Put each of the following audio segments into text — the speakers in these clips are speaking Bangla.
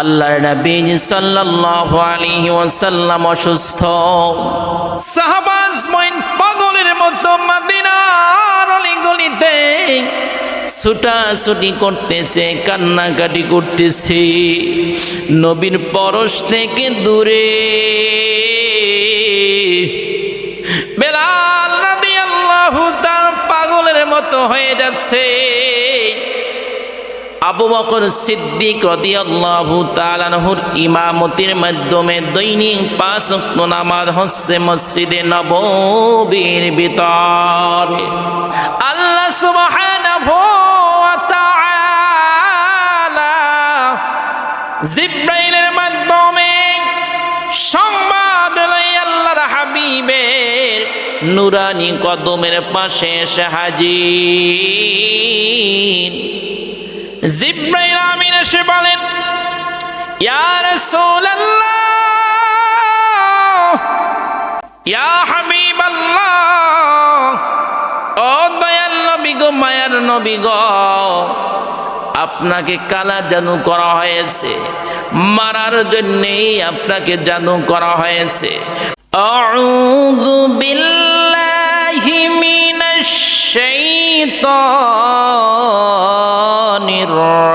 আল্লাহর নবী সাল্লাল্লাহু আলাইহি ওয়াসাল্লাম অসুস্থ। সাহাবাজ মইন পাগলের মতো মদিনার অলিগলিতে ছুটাছুটি করতেছে, কান্নাকাটি করতেছে। নবীর পরশ থেকে দূরে বেলাল রাদিয়াল্লাহু তার পাগলের মতো হয়ে যাচ্ছে। আবু বকর সিদ্দিক রাদিয়াল্লাহু তাআলাহুর ইমামতির মাধ্যমে দৈনিক পাঁচ ওয়াক্ত নামাজ হচ্ছে মসজিদে নববীর ভিতরে। আল্লাহ সুবহানাহু ওয়া তাআলা জিব্রাইলের মাধ্যমে সংবাদ লই আল্লাহর হাবিবের নুরানি কদমের পাশে এসে হাজির। জিব্রাইল এসে বলেন, ইয়া মায়ার নবী আপনাকে কালা জানু করা হয়েছে, মারার জন্যেই আপনাকে জানু করা হয়েছে। আউযু বিল্লাহি الرحيم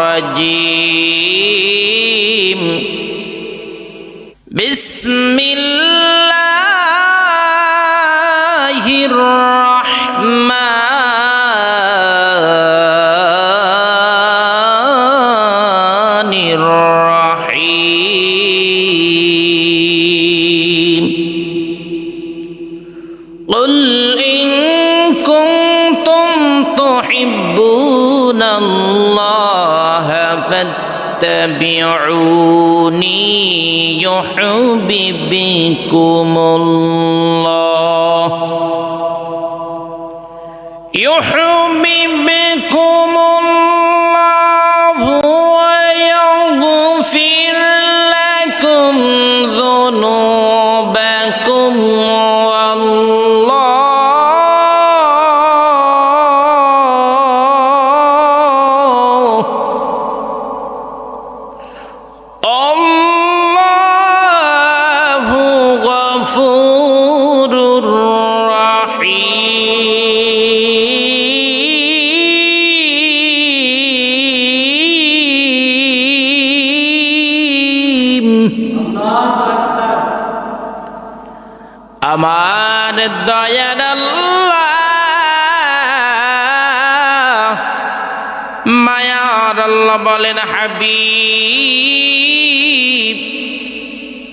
মায়ার আল্লাহ বলেন হাবিব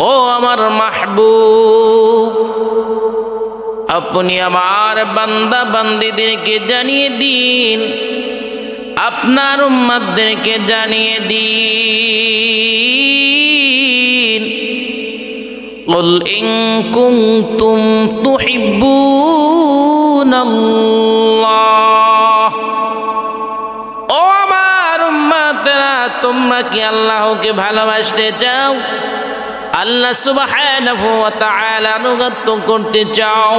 ও আমার মাহবুব আপনি আমার বান্দা বান্দিদেরকে জানিয়ে দিন আপনার উম্মাদেরকে জানিয়ে দিন قل إن كنتم تحبون الله আল্লাহকে ভালোবাসতে চাও, আল্লাহ সুবহানাহু ওয়া তাআলা আনুগত্য করতে চাও,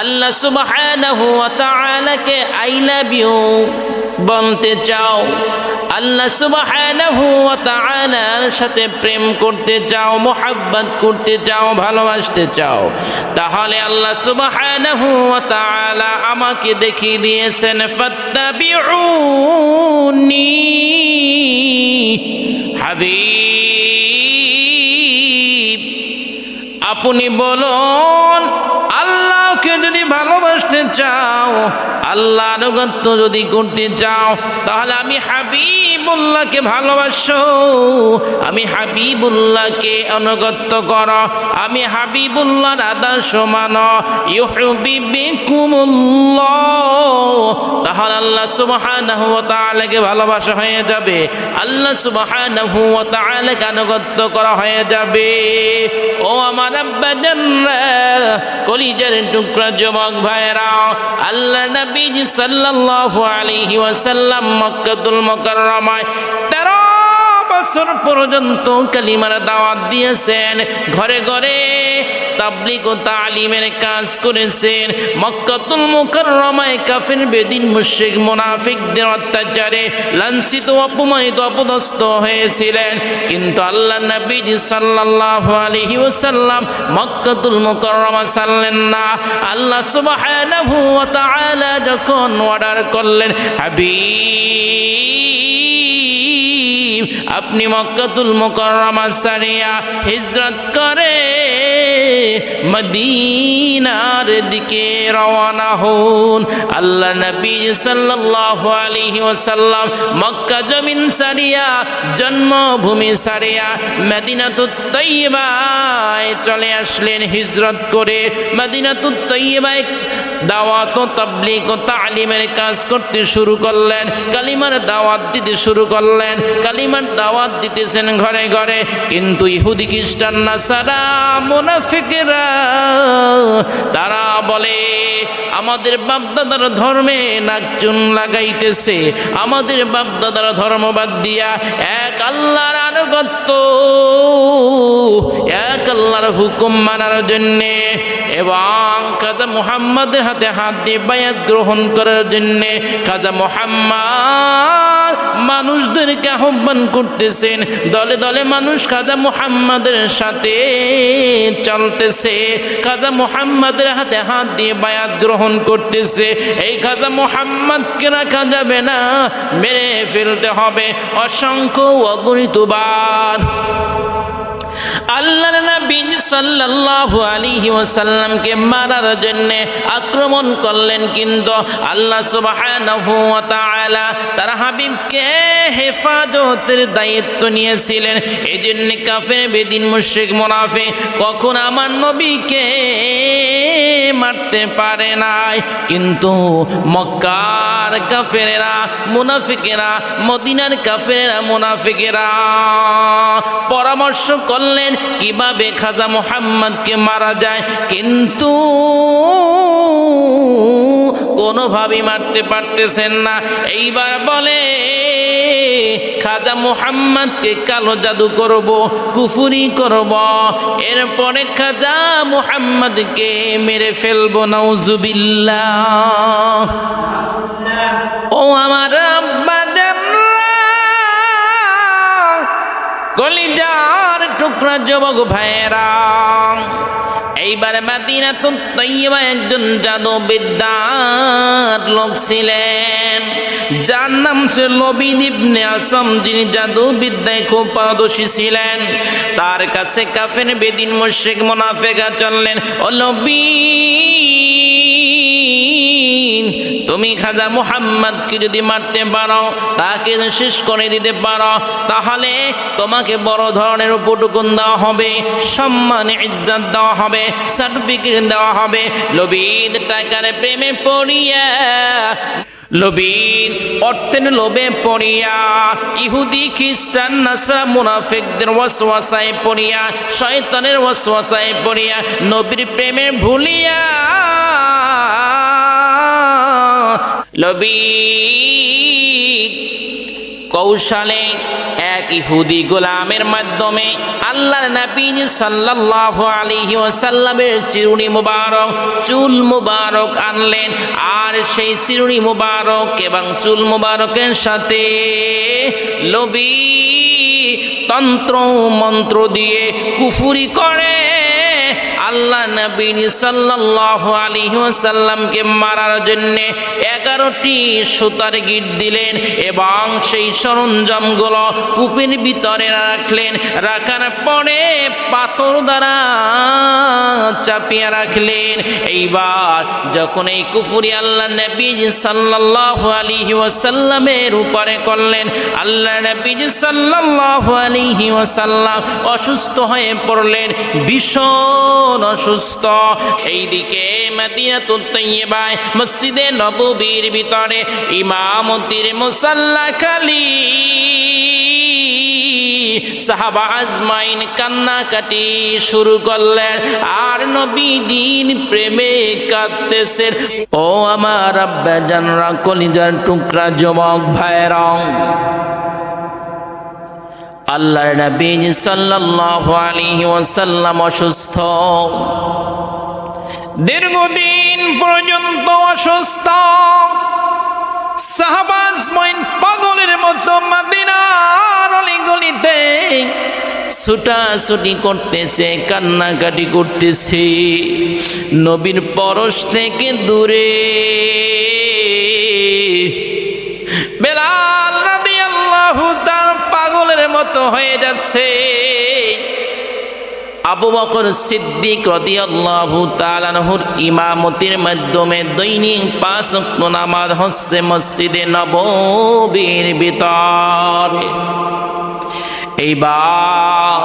আল্লাহ সুবহানাহু ওয়া তাআলাকে আই লাভ ইউ বলতে চাও, আল্লাহ সুবহানাহু ওয়া তাআলার সাথে প্রেম করতে চাও, মোহাব্বত করতে চাও, ভালোবাসতে চাও, তাহলে আল্লাহ সুবহানাহু ওয়া তাআলা আমাকে দেখিয়ে দিয়েছেন, ফাত্তাবিউনি। হাবিব আপনি বলুন আল্লাহকে যদি ভালোবাসতে চাও আল্লাহ আনুগত্য যদি করতে চাও তাহলে আমি হাবিবুল্লাহকে ভালোবাসো, আমি হাবিবুল্লাহকে অনুগত্য করো, আমি হাবিবুল্লাহর আদর্শ মানো। তাহলে আল্লাহ সুবহানাহু ওয়া তাআলাকে ভালোবাসা হয়ে যাবে। আল্লাহ সুবহানাহু ওয়া তাআলাকে আনুগত্য করা হয়ে যাবে। ও আমার আব্বা জানরা, কলিজার টুকরা যুবক ভাইরা আল্লাহ নবী সাল্লাল্লাহু আলাইহি ওয়াসাল্লাম মক্কাতুল মুকাররমায় 13 বছর পর্যন্ত কালিমার দাওয়াত দিয়েছেন, ঘরে ঘরে ও তালিমের কাজ করেছেন। মক্কাতুল মুকাররমায় কাফির, বেদিন মুশরিক, মুনাফিকদের অত্যাচারে লাঞ্ছিত, অপমানিত, অপদস্থ হয়েছিলেন। কিন্তু আল্লাহ নবী সাল্লাল্লাহু আলাইহি ওয়াসাল্লাম মক্কাতুল মুকাররমা ছাড়লেন না। আল্লাহ সুবহানাহু ওয়া তাআলা যখন অর্ডার করলেন, হাবিব আপনি মক্কাতুল মুকাররমা সারিয়া হিজরত করে মদিনার দিকে রওনা হন। আল্লাহ নবী সাল্লাল্লাহু আলাইহি ওয়াসাল্লাম মক্কা জমিন সারিয়া, জন্মভূমি সারিয়া মদিনাতুত তৈবায় চলে আসলেন হিজরত করে। মদিনাতুত তৈবায় দাওয়াত ও তাবলিগ ও তালিমের কাজ করতে শুরু করলেন, কালিমার দাওয়াত দিতে শুরু করলেন, কালিমার দাওয়াত দিতেছেন ঘরে ঘরে। কিন্তু ইহুদি খ্রিস্টান নাসারা, মুনাফিকেরা, তারা বলে, আমাদের বাপদাদার ধর্মে নাকচুন লাগাইতেছে। আমাদের বাপদাদার ধর্ম বাদ দিয়া এক আল্লাহর আনুগত্য, এক আল্লাহর হুকুম মানার জন্যে এবং খাজা মুহাম্মাদের হাতে হাত দিয়ে বায়াত গ্রহণ করার জন্যে খাজা মুহাম্মদ মানুষদেরকে আহ্বান করতেছেন। দলে দলে মানুষ খাজা মুহাম্মাদের সাথে চলতেছে। খাজা মুহাম্মাদের হাতে হাত দিয়ে বায়াত গ্রহণ করতেছে। এই খাজা মুহাম্মদকে রাখা যাবে না, মেরে ফেলতে হবে। অসংখ্য অগণিতবার নবী সাল্লাল্লাহু আলাইহি ওয়াসাল্লামকে মারার জন্য আক্রমণ করলেন কিন্তু আল্লাহ তাআলা তার হাবিবকে হেফাজতের দায়িত্ব নিয়েছিলেন। এই জন্য কাফের, বেদিন, মুশরিক, মুনাফিক কখন আমার নবীকে মারতে পারে নাই। কিন্তু মক্কার কাফেরেরা, মুনাফিকেরা, মদিনার কাফেরেরা, মুনাফিকেরা পরামর্শ করলেন, কীভাবে খাজা মোহাম্মদকে মারা যায়। কিন্তু কোনোভাবেই মারতে পারতেছেন না। এইবার বলে খাজা মুহাম্মদকে কালো জাদু করব, কুফুরি করব। এরপরে খাজা মুহাম্মদকে মেরে ফেলব, নাউজুবিল্লাহ। ও আমার আব্বা কলিজার টুকরা যুবক ভাইয়েরা, এইবার মাদিনা তো তৈবা একজন জাদু বিদ্যার লোক ছিলেন। যার নাম সে লবিন ইবনে আসম, যিনি জাদু বিদ্যায় খুব পারদর্শী ছিলেন। তার কাছে কাফের, বেদিন, মুশরিক মুনাফেকা চললেন, ও লবিন তুমি খাজা মুহাম্মদকে যদি মারতে পারো, তাকে শেষ করে দিতে পারো, তাহলে তোমাকে বড় ধরনের উপটুকুন দেওয়া হবে, সম্মান, ইজ্জত দেওয়া হবে, সার্টিফিকেট দেওয়া হবে। লবিদ টাকার প্রেমে পড়িয়া লবিন অর্থের লোভে পড়িয়া, ইহুদি, খ্রিস্টান, নাসা, মুনাফিকদের ওয়াসওয়াসায় পড়িয়া, শয়তানের ওয়াসওয়াসায় পড়িয়া, নবীর প্রেমে ভুলিয়া। লবি কৌশলে ইহুদি গোলামের মাধ্যমে আল্লাহর নবী সাল্লাল্লাহু আলাইহি ওয়াসাল্লামের চিরুনি মুবারক, চুল মুবারক আনলেন। আর সেই চিরুনি মুবারক এবং চুল মুবারকের সাথে লবি তন্ত্র মন্ত্র দিয়ে কুফুরি করে। আল্লাহ নবী সাল্লাল্লাহু আলাইহি ওয়াসাল্লামকে মারার জন্য এগারোটি সুতার গিট দিলেন এবং সেই সরঞ্জামগুলো কূপের ভিতরে রাখলেন। রাখার পরে পাথর দ্বারা চাপিয়ে রাখলেন। এইবার যখন এই কুফুরি আল্লাহ নবী সাল্লাল্লাহু আলাইহি ওয়াসাল্লামের উপরে করলেন, আল্লাহ নবী সাল্লাল্লাহু আলাইহি ওয়াসাল্লাম অসুস্থ হয়ে পড়লেন, ভীষণ অসুস্থ। এইদিকে মদিনাতুত তাইয়্যিবায়, মসজিদে নববীর ভিতরে ইমামতির মুসাল্লা খালি। সাহাবা কান্নাকাটি শুরু করলেন, আর নবী দিন প্রেমে কাঁদতেছেন। ও আমার আব্বা কলিজার টুকরা যুবক ভাইরং আল্লাহর নবী সাল্লাল্লাহু আলাইহি ওয়াসাল্লাম অসুস্থ। দীর্ঘদিন অসুস্থ মইন পাগলের মতো মাদিনার অলিগলিতে ছুটাছুটি করতেছে, কান্নাকাটি করতেছে। নবীর পরশ থেকে দূরে। বেলাল তার পাগলের মতো হয়ে যাচ্ছে। আবু বকর সিদ্দিক রদিয়াল্লাহু তাআলাহুর ইমামতির মাধ্যমে দৈনিক পাঁচ ওয়াক্ত নামাজ হচ্ছে মসজিদে নববীর ভিতরে। এইবার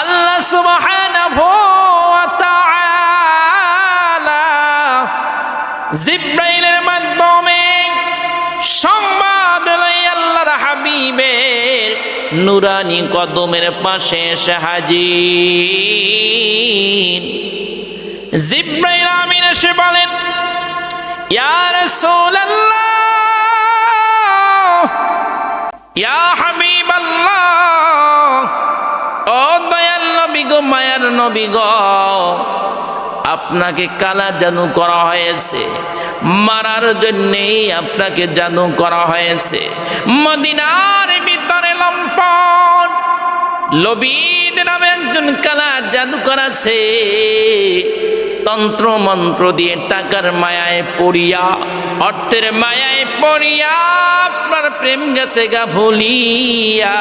আল্লাহ সুবহানাহু নুরানি কদমের পাশে এসে হাজির। জিব্রাইল আমিন এসে বলেন, ইয়া রাসূলুল্লাহ, ইয়া ও দয়াল নবী গো, মায়ার নবী গো, আপনাকে কালা জাদু করা হয়েছে। মারার জন্যেই আপনাকে জাদু করা হয়েছে। মদিনার লম্পট লবিদ নামে একজন কালা জাদুকর আছে। তন্ত্র মন্ত্র দিয়ে টাকার মায়ায় পড়িয়া, অর্থের মায়ায় পড়িয়া, আপনার প্রেম গেছে গা ভুলিয়া।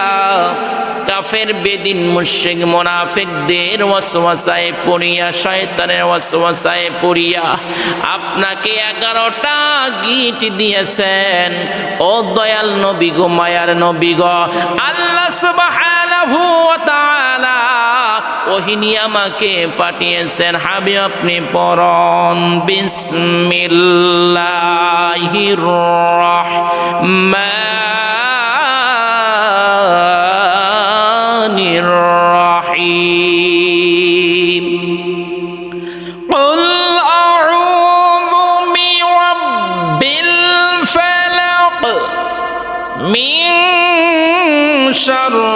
কাফের বেদিন মুশেক মোনাফেকদের ওয়াসওয়াসায় পড়িয়া, শয়তানের ওয়াসওয়াসায় পড়িয়া, আপনাকে এগারোটা গিট দিয়েছেন। ও দয়াল নবী গো, মায়ার নবী গো, আল্লাহ তাআলা ওহিনী আমাকে পাঠিয়েছেন হাবি আপনি পরন বিসমিল্লাহির রহমানির রহিম قل أعوذ برب الفلق من شر ما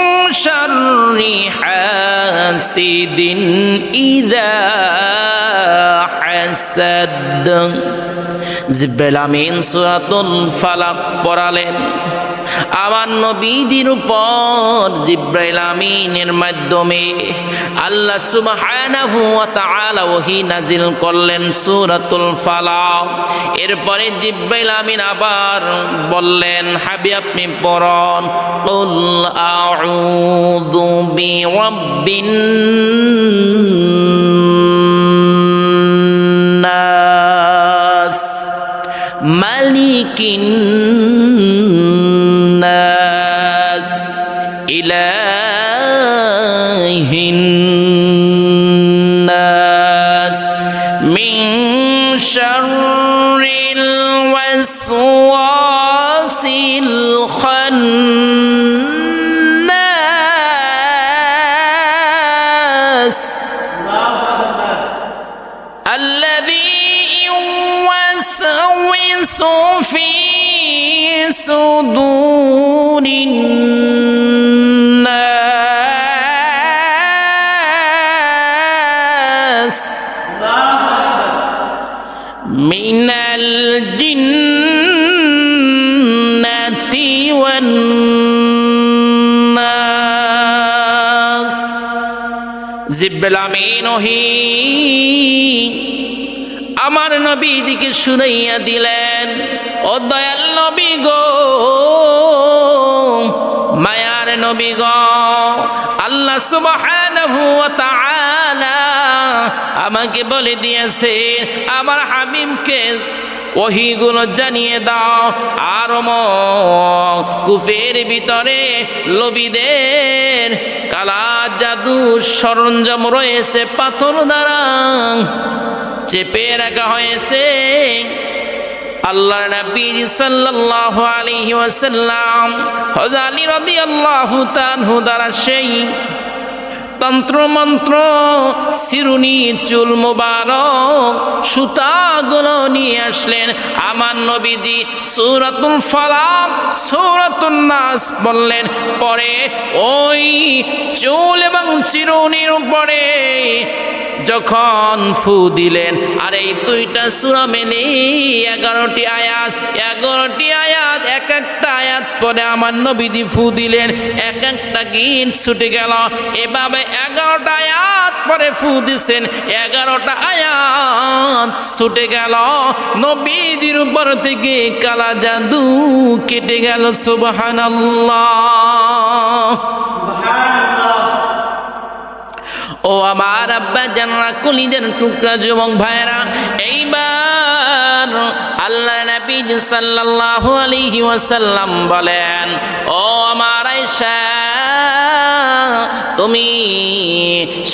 شر حاسد إذا حسد জিব্রাইল আমিন সূরাতুল ফালাক পড়ালেন আমার নবীদের উপর জিব্রাইল আমিনের মাধ্যমে আল্লাহ সুবহানাহু ওয়া তাআলা ওহী নাজিল করলেন সূরাতুল ফালাক। এরপরে জিব্রাইল আমিন আবার বললেন হাবি আপনি পড়ুন, কুল আউযু বিরাব্বিন নাস, মালিকিন في صدور الناس. من الجنة والناس. زب العمين هي আমার নবী দিকে শুনাইয়া দিলেন, ও দয়াল নবী গো, মায়ার নবী গো, আল্লাহ তাআলা আমাকে বলে দিয়েছে, আমার হাবিবকে ওহিগুলো জানিয়ে দাও, আর কুফের ভিতরে লবিদের কালা জাদু সরঞ্জাম রয়েছে পাথর দ্বারা। চেপে রাখা হয়েছে। আল্লাহ নবী সাল্লাল্লাহু আলাইহি ওয়াসাল্লাম হযরত আলী রাদিয়াল্লাহু তাআলা দ্বারা সেই তন্ত্র মন্ত্র সিরুনি, চুল মোবারক, সুতাগুলো নিয়ে আসলেন। আমার নবীজি সূরাতুল ফালাক, সূরাতুন নাস বললেন, পরে ওই চুল এবং চিরুনির উপরে যখন ফু দিলেন, আর এই দুইটা সুরা মেনে এগারোটি আয়াত এগারোটি আয়াত, এক একটা আয়াত পরে আমার নবীজি ফু দিলেন, এক একটা গিন ছুটে গেল। এভাবে এগারোটা আয়াত পরে ফু দিছেন, এগারোটা আয়াত ছুটে গেল। নবীজির উপর থেকে কালা জাদু কেটে গেল, সুবহানাল্লাহ। ও আমার আব্বা, জানরা কলিদের টুকরা, যুবক ভাইরা এইবার আল্লাহ নবী সাল্লাল্লাহু আলাইহি ওয়াসাল্লাম বলেন, ও আমার আয়েশা, তুমি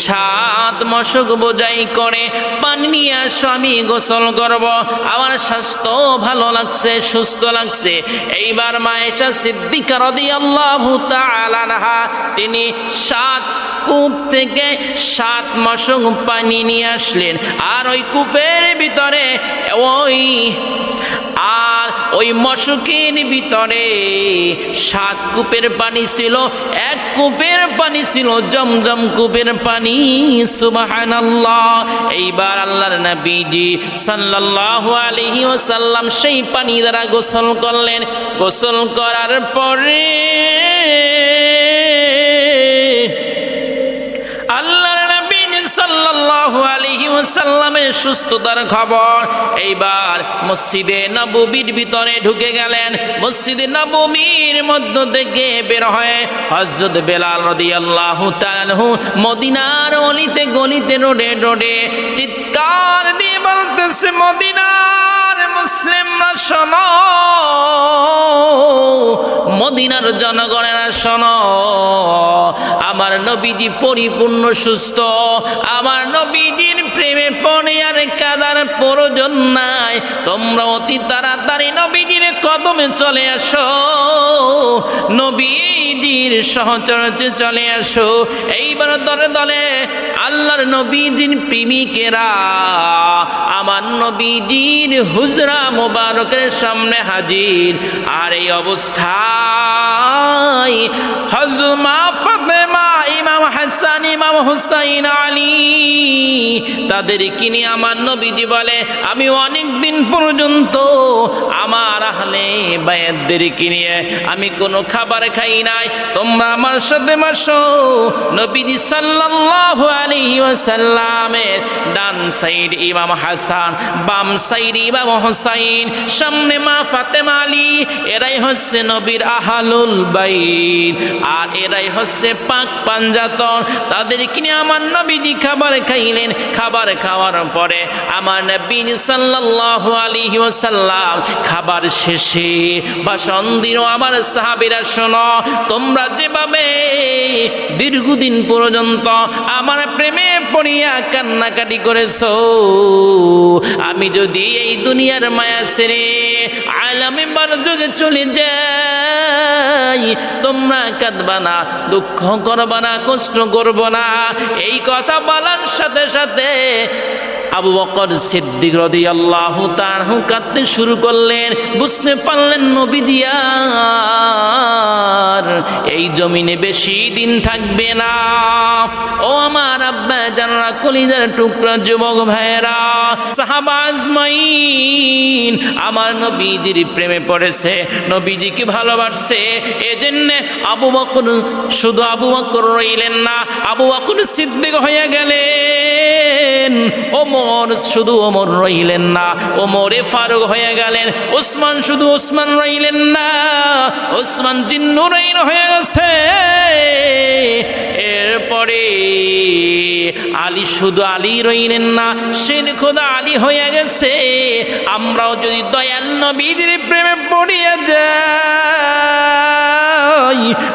সাত মশক বোঝাই করে পানি নিয়ে আসো, আমি গোসল করব। আমার স্বাস্থ্য ভালো লাগছে, সুস্থ লাগছে। এইবার মায়েশা সিদ্দিকা তাআলা আনহা, তিনি সাত কূপ থেকে সাত মশক পানি নিয়ে আসলেন। আর ওই কূপের ভিতরে ওই, আর ওই মশকের ভিতরে সাত কূপের পানি ছিল, এক কূপের পানি ছিল, জমজম কূপের পানি। সুবহানাল্লাহ। এইবার আল্লাহর নবীজি সাল্লাল্লাহু আলাইহি ওয়াসাল্লাম সেই পানি দ্বারা গোসল করলেন। গোসল করার পরে সাল্লাল্লাহু আলাইহি ওয়াসাল্লামের সুস্থতার খবর। এইবার মসজিদে নববীর ভিতরে ঢুকে গেলেন। মসজিদে নববীর মধ্য থেকে বের হয়ে হযরত বেলাল রাদিয়াল্লাহু তাআলাহু মদিনার অলিতে গলিতে রোডে রোডে চিৎকার দিয়ে বলতেছে মদিনার মুসলিমরা শোনো। মদিনার জনগণেরা, শোনো। আমার নবীজি পরিপূর্ণ সুস্থ। আমার নবীজির প্রেমে পড়ে আর কাদার প্রয়োজন নাই। তোমরা অতি তাড়াতাড়ি নবীজির কদমে চলে আসো নবীজির সহচরচে চলে আসো। এইবার দলে দলে আল্লাহর নবীজির প্রেমিকেরা, আমার নবীজির হুজরা মোবারকের সামনে হাজির। আর এই অবস্থায় হজমা ফাতেমা হাসান, ইমাম হুসাইন আলী। তাদের কিনে আমার নবীজি বলে, আমি অনেক দিন পর্যন্ত আমার আহলে বায়াতদের কিনিয়ে আমি কোনো খাবার খাই নাই। তোমরা আমার সাথে মাসো নবীজি সাল্লাল্লাহু আলাইহি ওয়াসাল্লামের ডান সাইড ইমাম হাসান, বাম সাইড ইমাম হুসাইন, সামনে মা ফাতেমা আলী। এরাই হচ্ছে নবীর আহালুল বাইত। আর এরাই হচ্ছে পাক পাঞ্জাতন তাদের কিনে আমার নবীজি খাবার খাইলেন, খাবার খাওয়ার পরে আমার নবী সাল্লাল্লাহু আলাইহি ওয়াসাল্লাম, খাবার শেষে বা দিল, আমার সাহাবীরা শোনো, তোমরা যেভাবে দীর্ঘদিন পর্যন্ত আমার প্রেমে পড়িয়া কান্নাকাটি করেছ, আমি যদি এই দুনিয়ার মায়া ছেড়ে আলামে বারযুগে চলে যাই, তোমরা কাঁদবা না, দুঃখ করবা না, কষ্ট করব না। এই কথা বলার সাথে সাথে আবু বকর সিদ্দিক রাদিয়াল্লাহু তাআলা কাঁদতে শুরু করলেন। বুঝতে পারলেন নবী দিয়ার এই জমিনে বেশি দিন থাকবে না। ও আমার আব্বা জানরা কলিজার টুকরা যুবক ভাইয়েরা সাহাবা আমার নবীজির প্রেমে পড়েছে, নবীজিকে ভালোবাসছে, এজন্য আবু বকর, শুধু আবু বকর রইলেন না, আবু বকর সিদ্দিক হয়ে গেলেন। ওমর শুধু ওমর রইলেন না। ওমরে ফারুক হয়ে গেলেন, ওসমান শুধু ওসমান রইলেন না। ওসমান জিন্নুরাইন হয়ে গেছে। এরপরে আলী শুধু আলী রইলেন না সে খোদা আলী হয়ে গেছে। আমরাও যদি দয়াল নবীদের প্রেমে পড়িয়া যাই,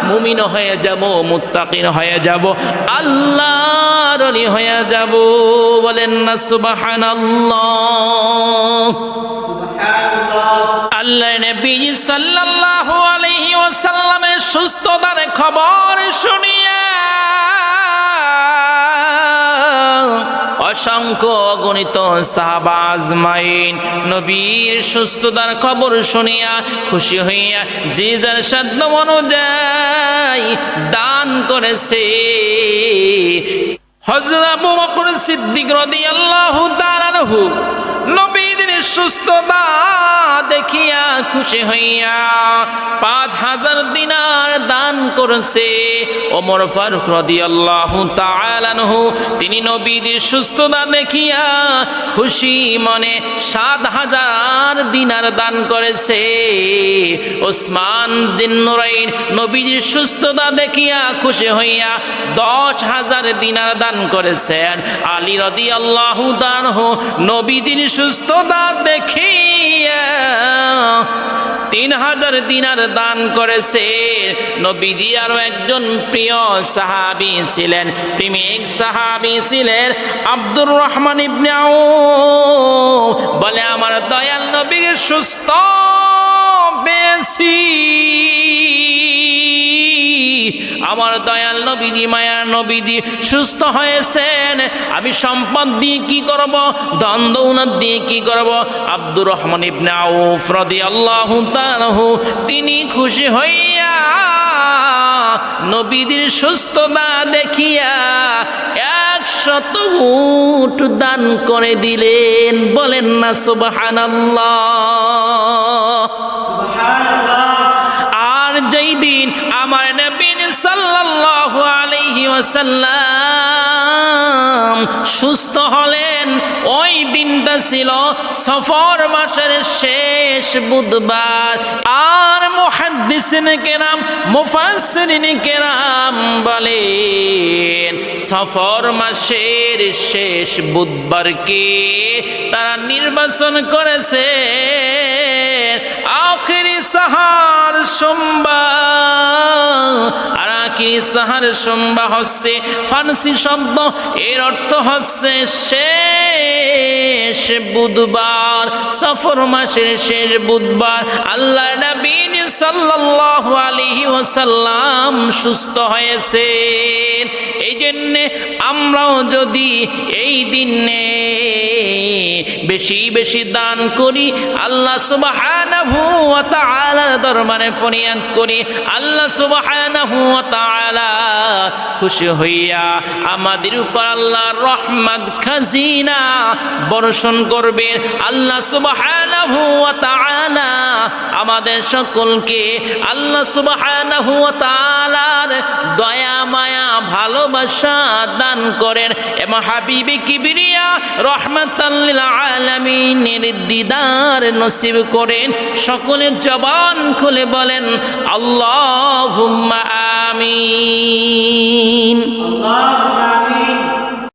মুমিন হয়ে যাব, মুত্তাকিন হয়ে যাব। আল্লাহ অলি হয়ে যাব। বলেন না, সুবহানাল্লাহ। আল্লাহ নবী সাল্লাল্লাহু আলাইহি ওয়াসাল্লামের সুস্থতার খবর শুনিয়া অসংখ্য অগণিত সাহাবা আজমাইন নবীর সুস্থতার খবর শুনিয়া খুশি হইয়া যে যার সাধ্য অনুযায়ী দান করেছে। সুস্থতা দেখিয়া খুশি হইয়া পাঁচ হাজার দিনার দান করেছে ওমর ফারুক রাদিয়াল্লাহু তাআলা আনহু। তিনি নবীর সুস্থতা দেখিয়া খুশি মনে সাত হাজার দিনার দান করেছে। ওসমান জিন্নুরাইন নবীর সুস্থতা দেখিয়া খুশি হইয়া দশ হাজার দিনার দান করেছেন আলী রদি আল্লাহ নবীদের সুস্থতা দেখিয়া তিন হাজার দিনার দান করেছে। নবীজি আরও একজন প্রিয় সাহাবি ছিলেন, প্রেমিক সাহাবি ছিলেন আব্দুর রহমান ইবনাও বলে, আমার দয়াল নবীর সুস্থ বেশি। আমার দয়াল নবীজি, মায়ার নবীজি সুস্থ হয়েছেন। আমি সম্পদ দিয়ে কি করব? ধন দৌলত দিয়ে কি করব? আব্দুর রহমান ইবনে আউফ রাদিয়াল্লাহু তাআলাহু তিনি খুশি হইয়া নবীদের সুস্থতা দেখিয়া একশত উট দান করে দিলেন। বলেন না, সুবহানাল্লাহ। ওয়াসাল্লাম সুস্থ হলেন। ওই দিনটা ছিল সফর মাসের শেষ বুধবার। আর মুহাদ্দিসিন কেরাম, মুফাসসিরিন কেরাম বলেন, সফর মাসের শেষ বুধবারকে তারা নির্বাচন করেছে। আখিরি সাহার সোমবার আর আখিরি সাহার সোমবার হচ্ছে ফার্সি শব্দ, এর অর্থ হচ্ছে শেষ বুধবার, সফর মাসের শেষ বুধবার। আল্লাহ নবীন সাল্লাল্লাহু আলাইহি ওয়াসাল্লাম সুস্থ হয়েছেন। এই জন্যে আমরাও যদি এই দিনে বেশি বেশি দান করি, আল্লাহ তাআলার দরবারে ফরিয়াদ করি, আল্লাহ তাআলা খুশি হইয়া আমাদের উপর আল্লাহর রহমত খাজিনা বর্ষণ করবে। আল্লাহ তাআলা আমাদের সকলকে, আল্লাহ তাআলার দয়া, মায়া ভালোবাসা দান করেন। এবং হাবিবি কিবিরিয়া রহমাতাল্লিল আলমিনের দিদার নসিব করেন। সকলে জবান খুলে বলেন আল্লাহ আমিন। আমিন।